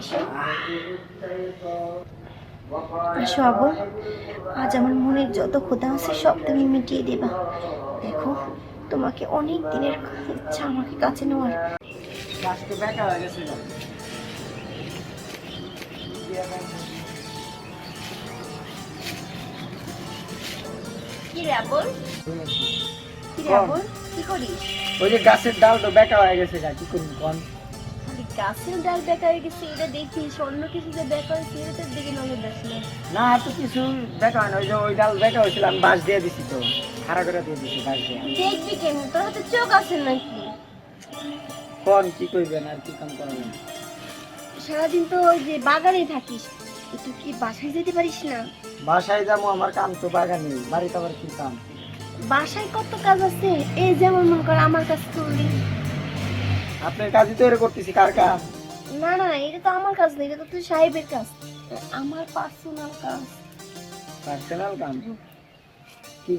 আসো আসো আবল আজ আমার মনের যত ক্ষুধা আছে সব তুমি মিটিয়ে দেবা। দেখো তোমাকে অনেক দিনের ইচ্ছা আমাকে কাছে নেওয়ার। কি রে আবল? কি রে আবল? কি করিস? ওই যে গাছের ডাল তো বেঁকা হয়ে গেছে কি করব কন গাছের ডাল বেকা হয়ে গেছে এটা দেখিস অন্য কিছু যে বেকা হয়েছে এটার দিকে নজর দিস না। এত কিছু বেঁকা না ওই যে ওই ডাল বেঁকা হয়েছিল আমি বাঁশ দিয়ে দিছি তো খাড়া করে দিয়ে দিছি বাঁশ দিয়ে। দেখবি কেন তোর হাতে চোখ আছে নাকি? কন কি করবেন আর কি কাম করাবেন সারাদিন তো ওই যে বাগানে থাকিস একটু কি বাসায় যেতে পারিস না? বাসায় যাব আমার কাম তো বাগানে বাড়িতে আবার কি কাম? বাসায় কত কাজ আছে? এই যেমন মনে কর আমার কাছে করলি আপনার কাজই তো এরকম করতেছি কার কাজ? না না এটা তো আমার কাজ না এটা তো তুই সাহেবের কাজ। আমার পার্সোনাল কাজ। পার্সোনাল কাম? কি তুই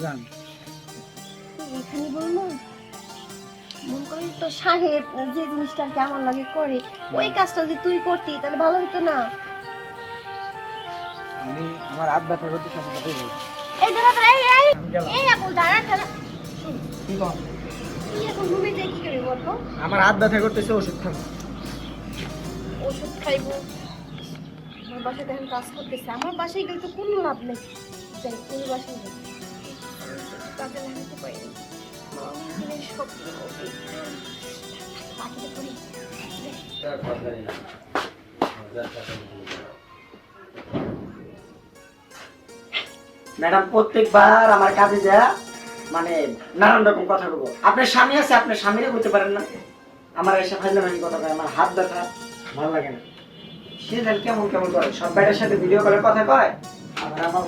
এখানে বলব মন করি তো সাহেব যে জিনিসটা কেমন লাগে করে ওই কাজটা যদি তুই করতি তাহলে ভালো হতো না। আমি আমার হাত ব্যথা করতে সমস্যা দেবো এই দাঁড়া এই এই এই আপু দাঁড়া দাঁড়া। কি করে আমার হাত ব্যথা করতেছে ওষুধ খাব। ওষুধ খাইবো। আমার বাসায় এখন কাজ করতেছে। আমার বাসায় গেলে তো কোনো লাভ নেই। যাই ওই বাসায় যাই কাজে লাগাতে স্বপ্ন ম্যাডাম প্রত্যেকবার আমার কাজে যা। মানে নানান রকম কথা বলব। আপনার স্বামী আছে, আপনার স্বামীরে বলতে পারেন না। আমার এসে নাকি কথা কয়, আমার হাত ব্যথা, ভালো লাগে না। সে কেমন কেমন করে, সব ব্যাটার সাথে ভিডিও কলে কথা কয় আমার আমার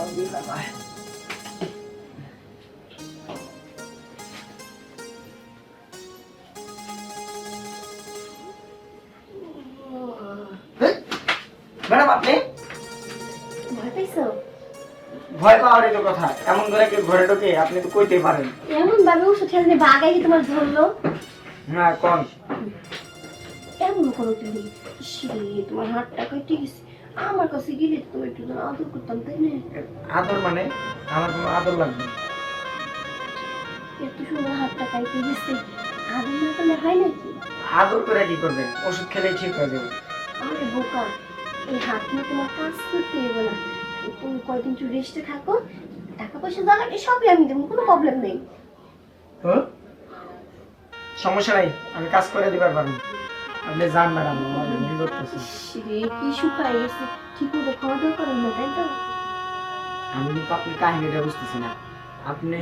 ভয় পাওয়ারই তো কথা। এমন করে কেউ ঘরে ঢোকে আপনি তো কইতে পারেন। এমন ভাবে ওষুধ খেলে বাগাই তোমার ধরলো। হ্যাঁ কোন এমন করো তুমি। তোমার হাতটা কেটে গেছে আমার কাছে গেলে তো একটু যেন আদর করতাম তাই না? আদর মানে? আমার কোনো আদর লাগবে না। এত সুন্দর হাতটা কাইতে গেছে। আদর না করলে হয় নাকি আদর করে কি করবে ওষুধ খেলে ঠিক হয়ে যাবে। আরে বোকা এই হাত নিয়ে তোমার কাজ করতে না। তুমি কয়দিন একটু রেস্টে থাকো টাকা পয়সা যা লাগে সবই আমি দেবো কোনো প্রবলেম নেই। হ্যাঁ? সমস্যা নাই আমি কাজ করে দিবার পারব। আপনি যান ম্যাডাম আমার ভুল করতেছে। ইসরে, কি শুকায় গেছে ঠিক মতো খাওয়া দাওয়া করেন না তাই তো? আমি কিন্তু আপনি কাহিনীটা বুঝতেছি না। আপনি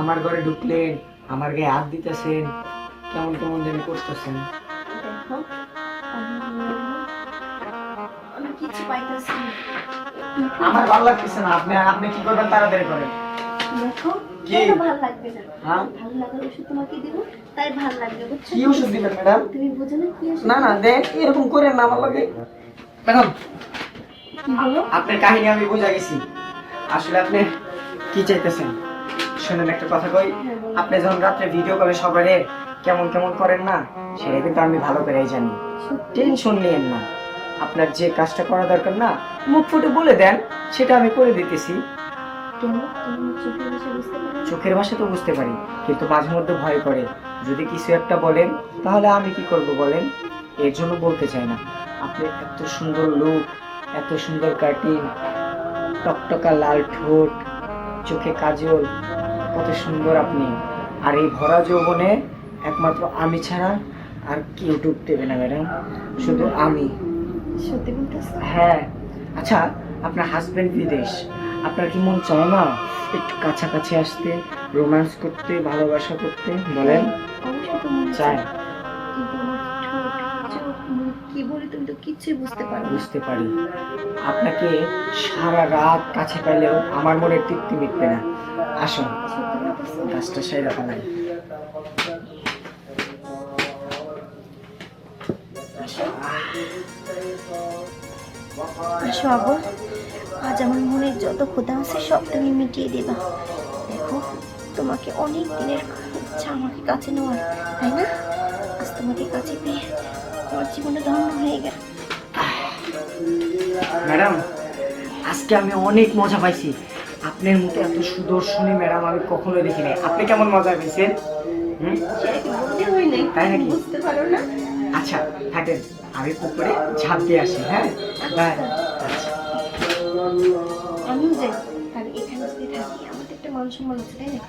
আমার ঘরে ঢুকলেন আমার গায়ে হাত দিতেছেন কেমন কেমন জানি করতেছেন। দেখো কিছু পাইতেছি আমার ভালো লাগতেছে না। আপনি আপনি কি করবেন? তাড়াতাড়ি করেন। দেখো কি? ভালো লাগবে না। হ্যাঁ? ভালো লাগার ওষুধ তোমাকে দিব তাই ভালো লাগবে বুঝছ? কি ওষুধ দিবেন ম্যাডাম? তুমি বোঝো না কি ওষুধ না না দেখ এরকম করেন না আমার লাগে। ম্যাডাম আপনার কাহিনী আমি বুঝা গেছি। আসলে আপনি কি চাইতেছেন? শুনেন একটা কথা কই। হ্যাঁ, আপনি যখন রাত্রে ভিডিও কলে সবারে কেমন কেমন করেন না সেটা কিন্তু আমি ভালো করেই জানি? টেনশন নিয়েন না। আপনার যে কাজটা করা দরকার না মুখ ফুটে বলে দেন সেটা আমি করে দিতেছি। চোখের ভাষা তো বুঝতে পারি কিন্তু মাঝে মধ্যে ভয় করে। যদি কিছু একটা বলেন তাহলে আমি কি করব বলেন? এর জন্য বলতে চাই না। আপনি এত সুন্দর লুক এত সুন্দর কাটিং টকটকা লাল ঠোঁট চোখে কাজল কত সুন্দর আপনি। আর এই ভরা যৌবনে একমাত্র আমি ছাড়া আর কেউ ডুব দেবে না ম্যাডাম। শুধু আমি। সত্যি বলতেছো? হ্যাঁ। আচ্ছা আপনার হাজবেন্ড বিদেশ। আপনার কি মন চায় না একটু কাছাকাছি আসতে রোম্যান্স করতে ভালোবাসা করতে? বলেন। অবশ্যই তো মনে চায়। মুখ কি বলি তুমি তো কিচ্ছুই বুঝতে পারো বুঝতে পারি। আপনাকে সারা রাত কাছে পেলেও আমার মনে তৃপ্তি মিটবে না। আসুন। গাছটা সেরা আসো আবু আজ আমার মনের যত ক্ষুধা আছে সব তুমি মিটিয়ে দেবা। দেখো তোমাকে অনেক দিনের ইচ্ছা আমাকে কাছে নেওয়ার তাই না? আজ তোমাকে কাছে পেয়ে আমার জীবনে ধন্য হয়ে গেল। ম্যাডাম আজকে আমি অনেক মজা পাইছি। আপনার মতো এত সুদর্শনী ম্যাডাম আমি কখনোই দেখিনি। আপনি কেমন মজা পেয়েছেন হুম? সেটা কি বলতে হয় নাই? তাই নাকি? বুঝতে পারো না? আচ্ছা থাকেন আমি পুকুরে ঝাঁপ দিয়ে আসি হ্যাঁ? বাই আচ্ছা। আমিও যাই এখানে যদি থাকি, আমাদের একটা মান সম্মান আছে, তাই না?